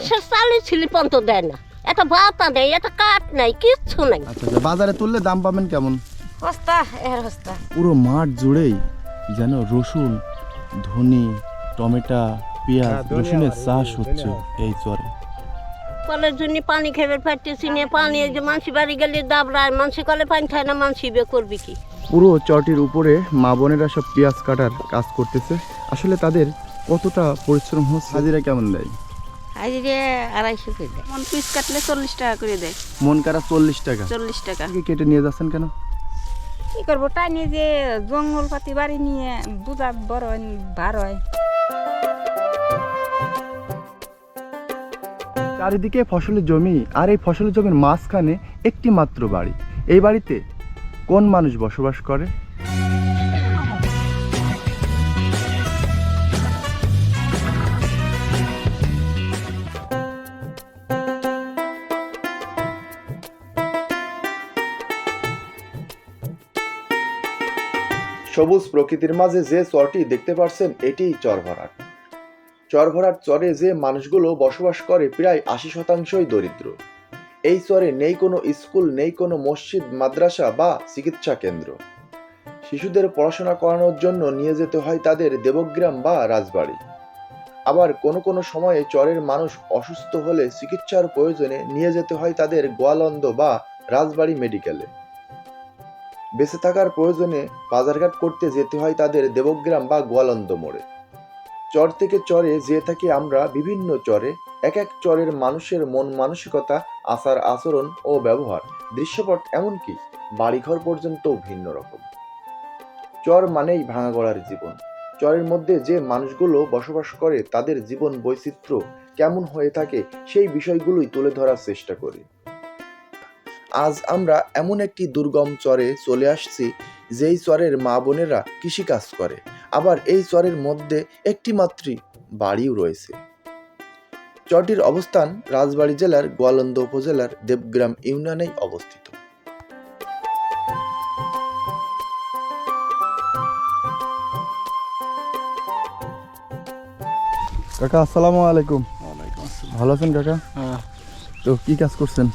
দশের চালি ছিলি দেয় না। একটা ভাতা নেই একটা কাঠ নাই কিচ্ছু নাই। আচ্ছা আচ্ছা বাজারে তুললে দাম পাবেন কেমন? হস্তা এর হস্তা পুরো মাঠ জুড়েই যেন রসুন ধনি টমেটো পেঁয়াজ রসুনের চাষ হচ্ছে এই চরে। কলের জন্য পানি খেবে পারতেছি না পানি এই যে মানসি বাড়ি গেলে দাবড়ায় মানসি কলে পানি খায় না মানসি বে করবি কি? পুরো চটির উপরে মা বোনেরা সব পেঁয়াজ কাটার কাজ করতেছে। আসলে তাদের কতটা পরিশ্রম হচ্ছে? হাজিরা কেমন দেয়? আড়াইশো করে দেয়। মন পিস কাটলে চল্লিশ টাকা করে দেয়। মন কারা চল্লিশ টাকা? চল্লিশ টাকা। কেটে নিয়ে যাচ্ছেন কেন? কি করব টাইনে যে জঙ্গল পাতি বাড়ি নিয়ে বুঝা বড় হয়, ভার হয় চারিদিকে ফসলের জমি আর এই ফসলের জমির মাঝখানে একটি মাত্র বাড়ি। এই বাড়িতে কোন মানুষ বসবাস করে? সবুজ প্রকৃতির মাঝে যে চরটি দেখতে পাচ্ছেন এটিই চরভরাট। চরভরাট চরে যে মানুষগুলো বসবাস করে প্রায় আশি শতাংশই দরিদ্র। এই চরে নেই কোনো স্কুল, নেই কোনো মসজিদ, মাদ্রাসা বা চিকিৎসা কেন্দ্র। শিশুদের পড়াশোনা করানোর জন্য নিয়ে যেতে হয় তাদের দেবগ্রাম বা রাজবাড়ি। আবার কোনো কোনো সময়ে চরের মানুষ অসুস্থ হলে চিকিৎসার প্রয়োজনে নিয়ে যেতে হয় তাদের গোয়ালন্দ বা রাজবাড়ি মেডিকেলে। বেঁচে থাকার প্রয়োজনে বাজারঘাট করতে যেতে হয় তাদের দেবগ্রাম বা গোয়ালন্দ মোড়ে। চর থেকে চরে যে থাকি আমরা বিভিন্ন চরে। এক এক চরের মানুষের মন মানসিকতা, আচার আচরণ ও ব্যবহার, দৃশ্যপট এমনকি বাড়িঘর পর্যন্ত ভিন্ন রকম। চর মানেই ভাঙা গড়ার জীবন। চরের মধ্যে যে মানুষগুলো বসবাস করে তাদের জীবন বৈচিত্র্য কেমন হয়ে থাকে সেই বিষয়গুলোই তুলে ধরার চেষ্টা করি। আজ আমরা এমন একটি দুর্গম চরে চলে আসছি যেই চরের মা বোনেরা কৃষিকাজ করে। আবার এই চরের মধ্যে একটি মাত্রই বাড়িও রয়েছে। চরটির অবস্থান রাজবাড়ী জেলার গোয়ালন্দ উপজেলার দেবগ্রাম ইউনিয়নেই অবস্থিত। কাকা আসসালামু আলাইকুম। ভালো আছেন কাকা? তো কি কাজ করছেন?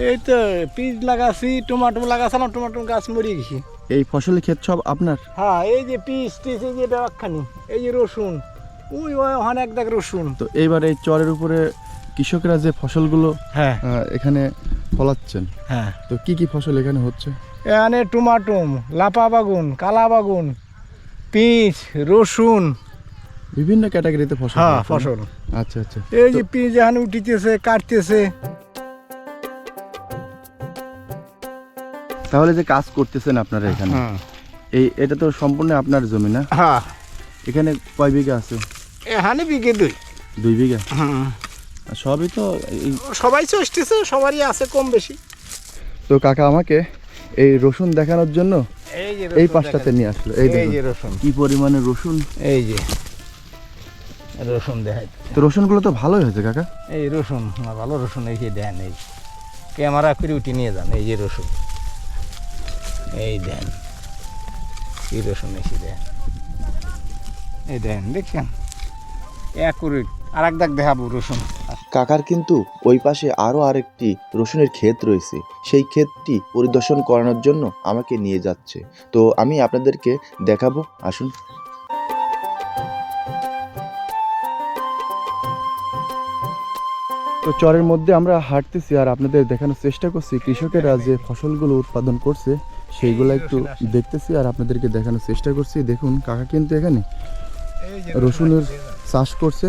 এই তো পিস লাগাছি টমাটো লাগাছিলাম টমাটো গাছ মরে গেছে। এই ফসলি ক্ষেত সব আপনার? হ্যাঁ এই যে পিস টিস এই যে ব্যাগখানি এই যে রসুন ওই ওখানে এক দেখ রসুন। তো এইবার এই চরের উপরে কৃষকরা যে ফসলগুলো হ্যাঁ। এখানে ফলাচ্ছেন। হ্যাঁ। তো কি কি ফসল এখানে হচ্ছে? এখানে টমাটো লাপা বাগুন কালা বাগুন পিস রসুন। বিভিন্ন ক্যাটাগরিতে ফসল হ্যাঁ ফসল। আচ্ছা আচ্ছা। এই যে পিস এখানে উঠিতেছে কাটতেছে। তাহলে যে কাজ করতেছেন আপনারা এখানে হ্যাঁ এই এটা তো সম্পূর্ণ আপনার জমি না? হ্যাঁ। এখানে কয় বিঘা আছে? এখানে বিঘে দুই। দুই বিঘা। আর সবই তো সবাই চষতেছে সবারই আছে কম বেশি। তো কাকা আমাকে এই রসুন দেখানোর জন্য এই যে এই রসুন পাশটাতে নিয়ে আসলো এই এই যে রসুন। কি পরিমাণে রসুন? এই যে। রসুন দেখাই। তো রসুনগুলো তো ভালোই হয়েছে কাকা। এই রসুন ভালো রসুন এই যে দেন এই ক্যামেরা করে উঠে নিয়ে যান এই যে রসুন। এই দেন। কি রসুন এসে দেন। এই দেন দেখছেন? এক আর এক দাগ দেখাবো রসুন। কাকার কিন্তু ওই পাশে আরও আরেকটি রসুনের ক্ষেত রয়েছে। সেই ক্ষেতটি পরিদর্শন করানোর জন্য আমাকে নিয়ে যাচ্ছে। তো আমি আপনাদেরকে দেখাবো। আসুন। তো চরের মধ্যে আমরা হাঁটতেছি আর আপনাদের দেখানোর চেষ্টা করছি কৃষকেরা যে ফসলগুলো উৎপাদন করছে। সেইগুলো একটু দেখতেছি আর আপনাদেরকে দেখানোর চেষ্টা করছি। দেখুন কাকা কিন্তু এখানে রসুনের চাষ করছে।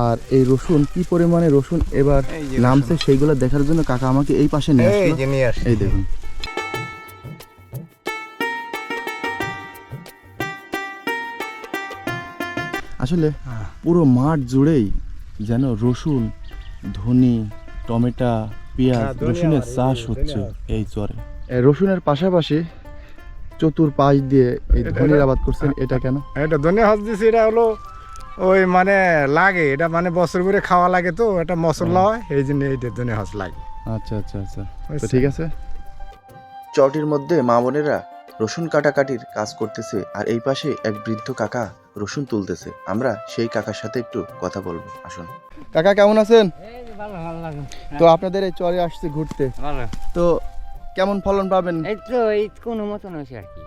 আর এই রসুন কি পরিমাণে রসুন এবার নামছে সেইগুলো দেখার জন্য কাকা আমাকে এই পাশে নিয়ে এই দেখুন। আসলে হ্যাঁ। পুরো মাঠ জুড়েই যেন রসুন ধনি টমেটো পেঁয়াজ হ্যাঁ, রসুনের চাষ হচ্ছে এই চরে। রসুনের পাশাপাশি চতুর পাশ দিয়ে এই ধনির আবাদ করছেন এটা কেন? এটা ধনিয়া হাত দিছি এটা হলো ওই মানে লাগে এটা মানে বছর করে খাওয়া লাগে তো এটা মশলা হয় এই জন্য এইটা ধনিয়া হাঁস লাগে। আচ্ছা আচ্ছা আচ্ছা। তো ঠিক আছে। চটির মধ্যে মা বোনেরা রসুন কাটাকাটির কাজ করতেছে আর এই পাশে এক বৃদ্ধ কাকা রসুন তুলতেছে। আমরা সেই কাকার সাথে একটু কথা বলব আসুন। কাকা কেমন আছেন? তো আপনাদের এই চরে আসছে ঘুরতে। ভালো। তো কেমন ফলন পাবেন? এই তো এই কোনো মতন হয়েছে আর কি।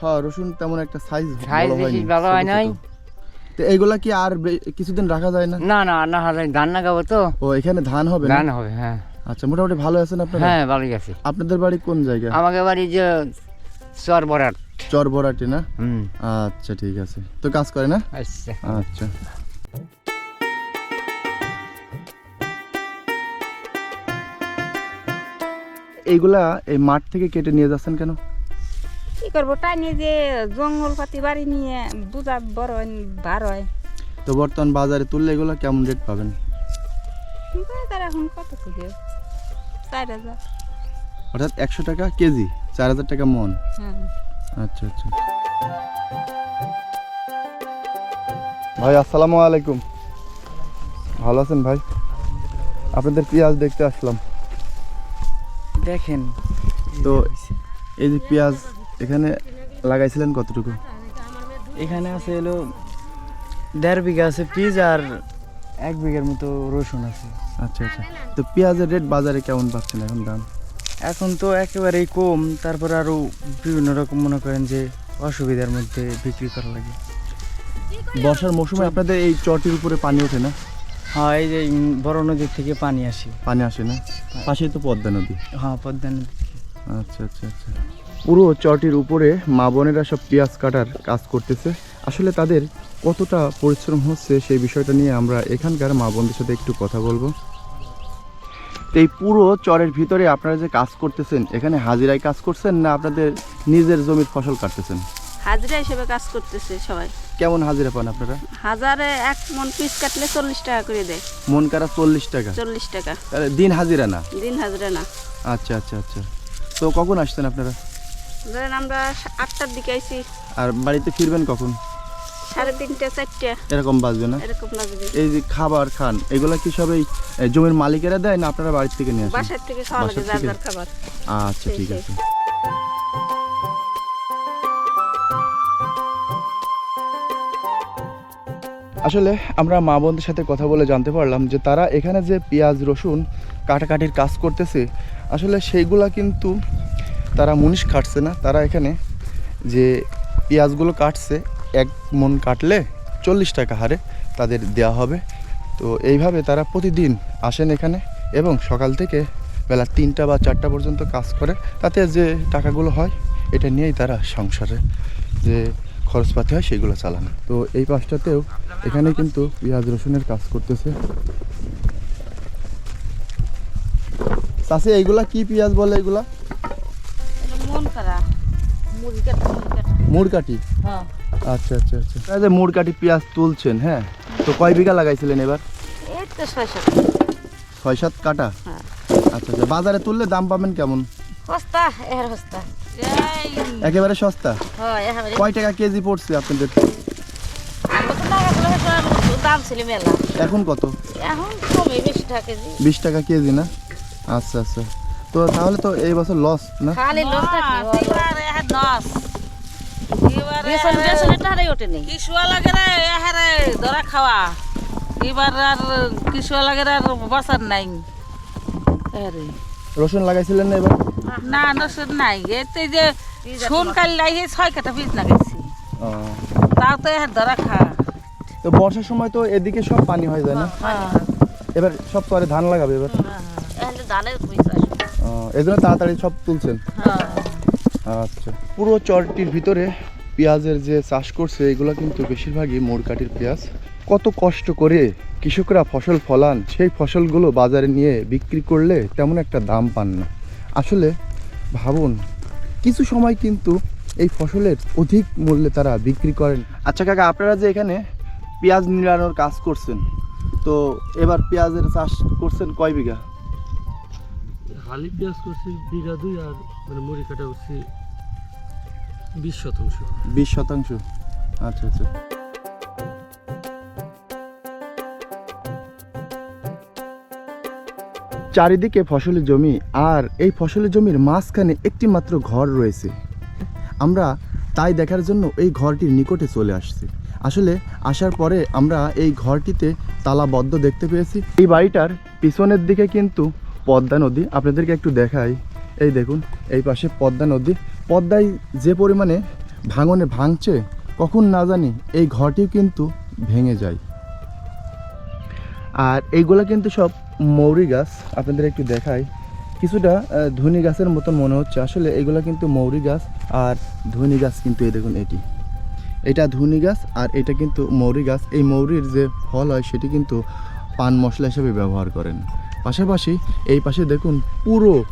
হ্যাঁ রসুন তেমন একটা সাইজ Size বেশি ভালো হয় নাই। তো এইগুলা কি আর কিছুদিন রাখা যায় না? না না না হলে ধান লাগাবো তো। ও এখানে ধান হবে না? ধান হবে হ্যাঁ। আচ্ছা মোটামুটি ভালো আছেন আপনারা? হ্যাঁ ভালোই আছে। আপনাদের বাড়ি কোন জায়গা? আমাকে বাড়ি যে চর বরাট চর বরাটি না? হুম। আচ্ছা ঠিক আছে। তো কাজ করে না? আচ্ছা। আচ্ছা। এইগুলা এই মাঠ থেকে কেটে নিয়ে যাচ্ছেন কেন? কি করব? টাইনে যে জঙ্গল পাতি বাড়ি নিয়ে দুধা বড় বার হয়। তো বর্তমান বাজারে তুললে এগুলো কেমন রেট পাবেন? বাজার এখন কত করে চার হাজার। অর্থাৎ একশো টাকা কেজি চার হাজার টাকা মন। হ্যাঁ। আচ্ছা আচ্ছা। ভাই আসসালামু আলাইকুম। ভালো আছেন ভাই? আপনাদের পেঁয়াজ দেখতে আসলাম। দেখেন। তো এই যে পেঁয়াজ এখানে লাগাইছিলেন কতটুকু? এখানে আছে এলো দেড় বিঘা আছে পিজ আর এক বিঘার মতো রসুন আছে। আচ্ছা আচ্ছা। তো পেঁয়াজের রেট বাজারে কেমন পাচ্ছেন এখন দাম? এখন তো একেবারেই কম তারপর আরও বিভিন্ন রকম মনে করেন যে অসুবিধার মধ্যে বিক্রি করা লাগে। বর্ষার মৌসুমে আপনাদের এই চটির উপরে পানি ওঠে না? হ্যাঁ এই যে বড় নদীর থেকে পানি আসে। পানি আসে না? পাশেই তো পদ্মা নদী। হ্যাঁ পদ্মা নদী আচ্ছা আচ্ছা আচ্ছা। পুরো চটির উপরে মা বোনেরা সব পেঁয়াজ কাটার কাজ করতেছে। আসলে তাদের কতটা পরিশ্রম হচ্ছে সেই বিষয়টা নিয়ে আমরা এখানকার মা বোনদের সাথে একটু কথা বলব। তো এই পুরো চরের ভিতরে আপনারা যে কাজ করতেছেন এখানে হাজিরায় কাজ করছেন না আপনাদের নিজের জমির ফসল কাটতেছেন? হাজিরা হিসেবে কাজ করতেছে সবাই। কেমন হাজিরা পান আপনারা? হাজারে এক মন পিস কাটলে চল্লিশ টাকা করে দেয়। মন কারা চল্লিশ টাকা? চল্লিশ টাকা। তাহলে দিন হাজিরা না? দিন হাজিরা না। আচ্ছা আচ্ছা আচ্ছা। তো কখন আসছেন আপনারা? ধরেন আমরা আটটার দিকে আইছি। আর বাড়িতে ফিরবেন কখন? সাড়ে তিনটে চারটে। এরকম বাজবে না? এরকম লাগবে এই যে খাবার খান এগুলা কি সব এই জমির মালিকেরা দেয় না আপনারা বাড়ির থেকে নিয়ে আসেন? বাসার থেকে খাওয়া লাগে যার খাবার। আচ্ছা ঠিক আছে। আসলে আমরা মা বোনদের সাথে কথা বলে জানতে পারলাম যে তারা এখানে যে পেঁয়াজ, রসুন কাটাকাটির কাজ করতেছে, আসলে সেইগুলা কিন্তু তারা মুনিশ কাটছে না। তারা এখানে যে পেঁয়াজগুলো কাটছে, এক মন কাটলে চল্লিশ টাকা হারে তাদের দেওয়া হবে। তো এইভাবে তারা প্রতিদিন আসেন এখানে এবং সকাল থেকে বেলা তিনটা বা চারটা পর্যন্ত কাজ করে। তাতে যে টাকাগুলো হয়, এটা নিয়েই তারা সংসারে। যে খরচপাতি হয় সেগুলো চালান। তো এই পাশটাতেও এখানে কিন্তু পেঁয়াজ রসুনের কাজ করতেছে। চাষি এইগুলা কি পেঁয়াজ বলে এগুলা? মুড়ি কাটা মুড়ি মুড়কাটি হ্যাঁ। আচ্ছা আচ্ছা আচ্ছা। এই যে মুড়কাটি পেঁয়াজ তুলছেন হ্যাঁ? তো কয় বিঘা লাগাইছিলেন এবার? ছয় সাত কাটা হ্যাঁ। আচ্ছা আচ্ছা। বাজারে তুললে দাম পাবেন কেমন? হস্তা এর হস্তা একেবারে সস্তা। হয় কয় টাকা কেজি পড়ছে আপনাদের? কত টাকা গুলো দাম ছিল এখন কত? বেশি থাকে জি বিশ টাকা কেজি না? আচ্ছা আচ্ছা। তো তাহলে তো এই বছর লস না? খালি এহারে ধরা খাওয়া। এবার আর লাগে আর বসার নাই। রসুন লাগাইছিলেন না এবার? না নাই। এতে যে শুন কাল ছয় কাটা বীজ লাগাইছি। তাও তো এহার ধরা খা তো বর্ষার সময় তো এদিকে সব পানি হয়ে যায় না? এবার সব পরে ধান লাগাবে এবার? ধানের এই জন্য তাড়াতাড়ি সব তুলছেন? আচ্ছা। পুরো চরটির ভিতরে পেঁয়াজের যে চাষ করছে এগুলো কিন্তু বেশিরভাগই মোড়কাটির পেঁয়াজ। কত কষ্ট করে কৃষকরা ফসল ফলান সেই ফসলগুলো বাজারে নিয়ে বিক্রি করলে তেমন একটা দাম পান না। আসলে ভাবুন কিছু সময় কিন্তু এই ফসলের অধিক মূল্যে তারা বিক্রি করেন। আচ্ছা কাকা আপনারা যে এখানে পেঁয়াজ নিড়ানোর কাজ করছেন তো এবার পেঁয়াজের চাষ করছেন কয় বিঘা? হালি পেঁয়াজ করছি বিঘা দুই আর মানে মুড়ি কাটা করছি বিশ শতাংশ। বিশ শতাংশ। আচ্ছা আচ্ছা। চারিদিকে ফসলের জমি আর এই ফসলের জমির মাঝখানে একটি মাত্র ঘর রয়েছে। আমরা তাই দেখার জন্য এই ঘরটির নিকটে চলে আসছি। আসলে আসার পরে আমরা এই ঘরটিতে তালাবদ্ধ দেখতে পেয়েছি। এই বাড়িটার পিছনের দিকে কিন্তু পদ্মা নদী। আপনাদেরকে একটু দেখাই। এই দেখুন, এই পাশে পদ্মা নদী। পদ্মায় যে পরিমাণে ভাঙনে ভাঙছে, কখন না জানি এই ঘরটিও কিন্তু ভেঙে যায়। আর এইগুলো কিন্তু সব মৌরি গাছ, আপনাদের একটু দেখাই। কিছুটা ধুনি গাছের মতন মনে হচ্ছে। আসলে এগুলো কিন্তু মৌরি গাছ, আর ধুনি গাছ কিন্তু এই দেখুন এটি। এটা ধুনি গাছ, আর এটা কিন্তু মৌরি গাছ। এই মৌরির যে ফল হয়, সেটি কিন্তু পান মশলা হিসেবে ব্যবহার করেন। পাশাপাশি এই পাশে দেখুন, পুরো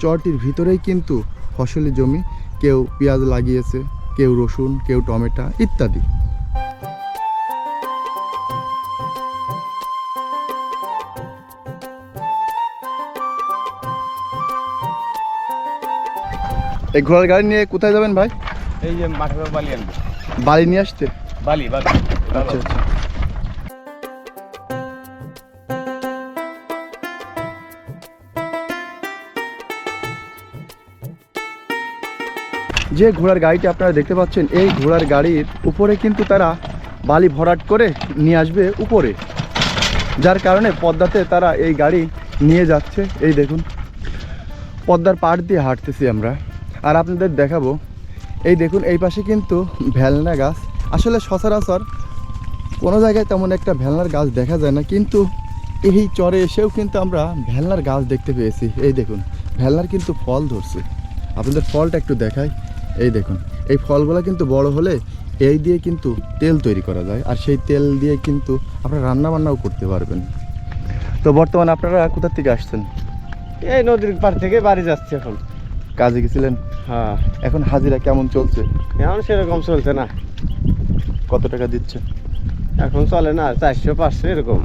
চরটির ভিতরেই কিন্তু ফসলি জমি। কেউ পেঁয়াজ লাগিয়েছে, কেউ রসুন, কেউ টমেটো ইত্যাদি। এই ঘোড়ার গাড়ি নিয়ে কোথায় যাবেন ভাই? এই যে মাঠে বালি আনবে। বাড়ি নিয়ে আসতে? বালি বালি। আচ্ছা আচ্ছা। যে ঘোড়ার গাড়িটি আপনারা দেখতে পাচ্ছেন এই ঘোড়ার গাড়ির উপরে কিন্তু তারা বালি ভরাট করে নিয়ে আসবে উপরে। যার কারণে পদ্মাতে তারা এই গাড়ি নিয়ে যাচ্ছে। এই দেখুন পদ্মার পাড় দিয়ে হাঁটতেছি আমরা। আর আপনাদের দেখাবো। এই দেখুন এই পাশে কিন্তু ভেলনা গাছ। আসলে সচরাচর কোনো জায়গায় তেমন একটা ভেলনার গাছ দেখা যায় না কিন্তু এই চরে এসেও কিন্তু আমরা ভেলনার গাছ দেখতে পেয়েছি। এই দেখুন ভেলনার কিন্তু ফল ধরছে। আপনাদের ফলটা একটু দেখাই। এই দেখুন এই ফলগুলো কিন্তু বড় হলে এই দিয়ে কিন্তু তেল তৈরি করা যায় আর সেই তেল দিয়ে কিন্তু আপনারা রান্নাবান্নাও করতে পারবেন। তো বর্তমানে আপনারা কোথা থেকে আসছেন? এই নদীর পার থেকে বাড়ি যাচ্ছে এখন। কাজে গেছিলেন? হ্যাঁ। এখন হাজিরা কেমন চলছে? এখন সেরকম চলছে না। কত টাকা দিচ্ছে? এখন চলে না চারশো পাঁচশো এরকম।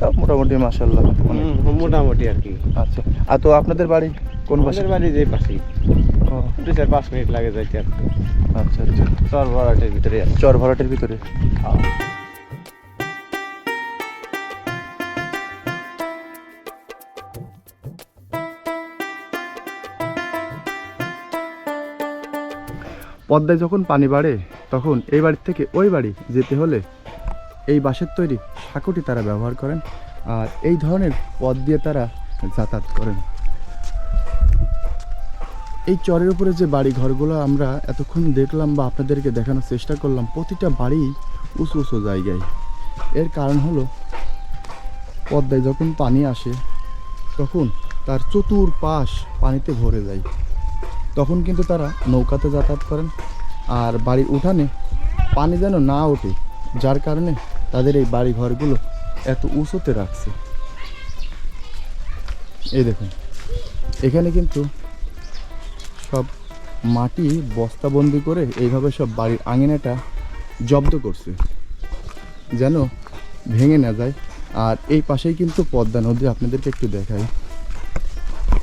তাও মোটামুটি মাসাল্লাহ হুম, মোটামুটি আর কি। আচ্ছা আর তো আপনাদের বাড়ি কোন পাশে? বাড়ি যে পাশেই ও, দু চার পাঁচ মিনিট লাগে যাইতে আর আচ্ছা আচ্ছা। চর ভরাটের ভিতরে চর ভরাটের ভিতরে? পদ্মায় যখন পানি বাড়ে, তখন এই বাড়ি থেকে ওই বাড়ি যেতে হলে এই বাঁশের তৈরি সাঁকোটি তারা ব্যবহার করেন আর এই ধরনের পথ দিয়ে তারা যাতায়াত করেন। এই চরের উপরে যে বাড়ি ঘরগুলো আমরা এতক্ষণ দেখলাম বা আপনাদেরকে দেখানোর চেষ্টা করলাম, প্রতিটা বাড়ি উঁচু উঁচু জায়গায়। এর কারণ হলো, পদ্মায় যখন পানি আসে, তখন তার চতুর পাশ পানিতে ভরে যায়। তখন কিন্তু তারা নৌকাতে যাতায়াত করেন আর বাড়ির উঠানে পানি যেন না ওঠে, যার কারণে তাদের এই বাড়ি ঘরগুলো এত উঁচুতে রাখছে। এই দেখুন, এখানে কিন্তু সব মাটি বস্তাবন্দি করে এইভাবে সব বাড়ির আঙিনাটা জব্দ করছে, যেন ভেঙে না যায়। আর এই পাশেই কিন্তু পদ্মা নদী, আপনাদেরকে একটু দেখাই।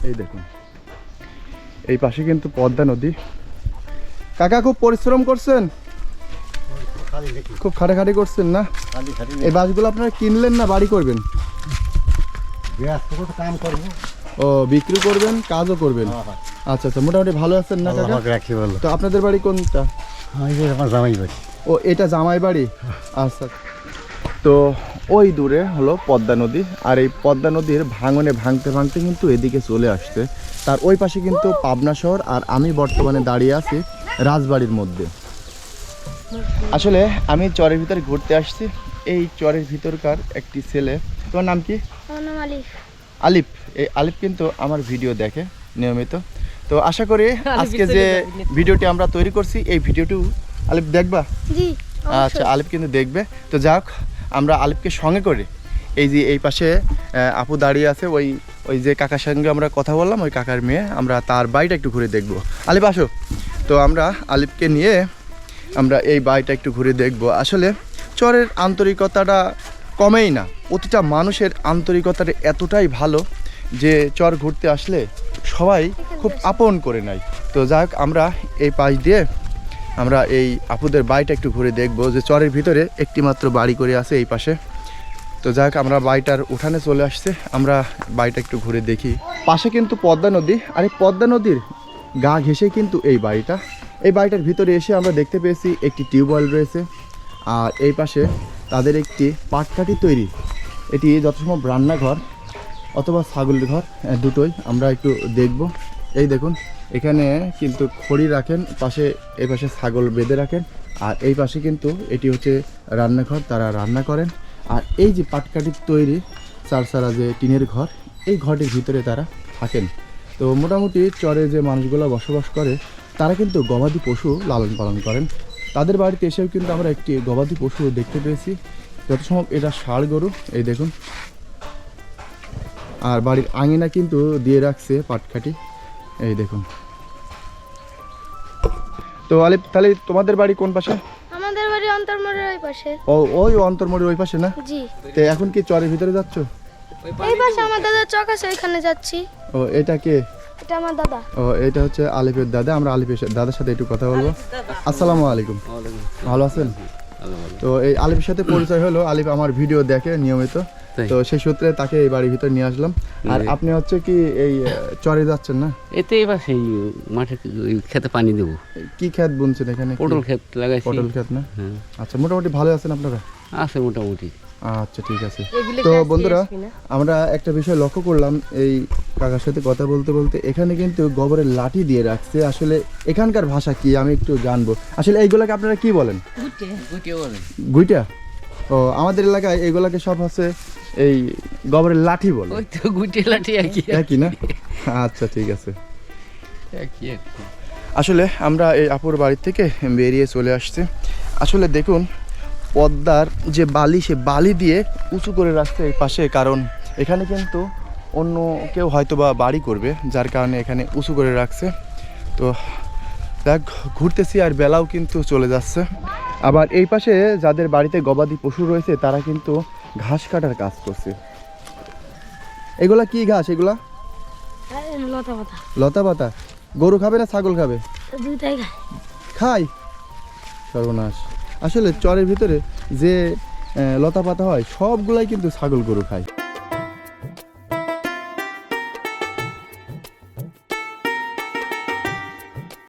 এই দেখুন এই পাশে কিন্তু পদ্মা নদী। কাকা খুব পরিশ্রম করছেন? খুব খাটাখাটি করছেন না? এই বাসগুলো আপনারা কিনলেন না বাড়ি করবেন? ও বিক্রি করবেন কাজও করবেন? আচ্ছা আচ্ছা মোটামুটি ভালো আছেন না কাকা? তো আপনাদের বাড়ি কোনটা? আমার জামাই বাড়ি। ও এটা জামাই বাড়ি আচ্ছা। তো ওই দূরে হলো পদ্মা নদী আর এই পদ্মা নদীর ভাঙনে ভাঙতে ভাঙতে কিন্তু এদিকে চলে আসছে। তার ওই পাশে কিন্তু পাবনা শহর আর আমি বর্তমানে দাঁড়িয়ে আছি রাজবাড়ির মধ্যে। আসলে আমি চরের ভিতরে ঘুরতে আসছি। এই চরের ভিতরকার একটি ছেলে তোমার নাম কি? আলিফ। এই আলিফ কিন্তু আমার ভিডিও দেখে নিয়মিত। তো আশা করি আজকে যে ভিডিওটি আমরা তৈরি করছি এই ভিডিওটি আলিফ দেখবা? আচ্ছা আলিফ কিন্তু দেখবে। তো যাক আমরা আলিফকে সঙ্গে করে এই যে এই পাশে আপু দাঁড়িয়ে আছে, ওই ওই যে কাকার সঙ্গে আমরা কথা বললাম, ওই কাকার মেয়ে, আমরা তার বাড়িটা একটু ঘুরে দেখব। আলিফ, আসো। তো আমরা আলিফকে নিয়ে আমরা এই বাড়িটা একটু ঘুরে দেখব। আসলে চরের আন্তরিকতাটা কমেই না, প্রতিটা মানুষের আন্তরিকতাটা এতটাই ভালো যে চর ঘুরতে আসলে সবাই খুব আপন করে নেয়। তো যাক আমরা এই পাশ দিয়ে আমরা এই আপুদের বাড়িটা একটু ঘুরে দেখব যে চরের ভিতরে একটি মাত্র বাড়ি করে আছে এই পাশে। তো যাক, আমরা বাড়িটার উঠানে চলে আসছে। আমরা বাড়িটা একটু ঘুরে দেখি। পাশে কিন্তু পদ্মা নদী, আর এই পদ্মা নদীর গা ঘেঁষে কিন্তু এই বাড়িটা। এই বাড়িটার ভিতরে এসে আমরা দেখতে পেয়েছি একটি টিউবওয়েল রয়েছে, আর এই পাশে তাদের একটি পাটকাঠি তৈরি। এটি যথাসম্ভব রান্নাঘর অথবা ছাগলের ঘর দুটোই আমরা একটু দেখব। এই দেখুন, এখানে কিন্তু খড়ি রাখেন, পাশে, এই পাশে ছাগল বেঁধে রাখেন, আর এই পাশে কিন্তু এটি হচ্ছে রান্নাঘর, তারা রান্না করেন। আর এই যে পাটকাঠির তৈরি চারসারা যে টিনের ঘর, এই ঘরটির ভিতরে তারা থাকেন। তো মোটামুটি চরে যে মানুষগুলো বসবাস করে, তারা কিন্তু গবাদি পশু লালন পালন করেন। তাদের বাড়িতে এসেও কিন্তু আমরা একটি গবাদি পশু দেখতে পেয়েছি। যত সম্ভব এটা ষাড় গরু, এই দেখুন। আর বাড়ির আঙিনা কিন্তু দিয়ে রাখছে পাটকাঠি। এই দেখুন। তো আলিপ তাহলে তোমাদের বাড়ি কোন পাশে? আমাদের বাড়ি অন্তর্মোড়ের ওই পাশে। ও ওই অন্তর্মোড়ের ওই পাশে না? জি। তো এখন কি চরের ভিতরে যাচ্ছ? এই পাশে আমার দাদা চক আছে ওইখানে যাচ্ছি। ও এটা কে? এটা আমার দাদা। ও এটা হচ্ছে আলিফের দাদা। আমরা আলিফের দাদার সাথে একটু কথা বলব। আসসালামু আলাইকুম। ভালো আছেন? তো এই আলিফের সাথে পরিচয় হলো। আলিফ আমার ভিডিও দেখে নিয়মিত। তো সেই সূত্রে তাকে এই বাড়ির ভিতর নিয়ে আসলাম। আর আপনি হচ্ছে কি এই চরে যাচ্ছেন না? এতে এবার সেই মাঠে খেতে পানি দেবো। কি ক্ষেত বুনছেন এখানে? পটল ক্ষেত লাগাইছি। পটল ক্ষেত না? হ্যাঁ। আচ্ছা মোটামুটি ভালো আছেন আপনারা? আছে মোটামুটি। আচ্ছা ঠিক আছে। তো বন্ধুরা আমরা একটা বিষয় লক্ষ্য করলাম এই কাকার সাথে কথা বলতে বলতে। এখানে কিন্তু গোবরের লাঠি দিয়ে রাখছে। আসলে এখানকার ভাষা কি আমি একটু জানব। আসলে এইগুলাকে আপনারা কি বলেন? গুইটা? ও আমাদের এলাকায় এইগুলাকে সব হচ্ছে এই গোবরের লাঠি বলে। ওই তো গুটি লাঠি একই একই না? আচ্ছা ঠিক আছে। একই আসলে আমরা এই আপুর বাড়ি থেকে বেরিয়ে চলে আসছি। আসলে দেখুন পদ্মার যে বালি সে বালি দিয়ে উঁচু করে রাখছে এই পাশে কারণ এখানে কিন্তু অন্য কেউ হয়তো বা বাড়ি করবে যার কারণে এখানে উঁচু করে রাখছে। তো দেখ ঘুরতেছি আর বেলাও কিন্তু চলে যাচ্ছে। আবার এই পাশে যাদের বাড়িতে গবাদি পশু রয়েছে তারা কিন্তু ঘাস কাটার কাজ করছে। এগুলা কি ঘাস এগুলা? লতা পাতা। লতা পাতা। গরু খাবে না ছাগল খাবে? দুইটাই খায়। খাই সর্বনাশ। আসলে চরের ভিতরে যে লতা পাতা হয় সবগুলাই কিন্তু ছাগল গরু খায়।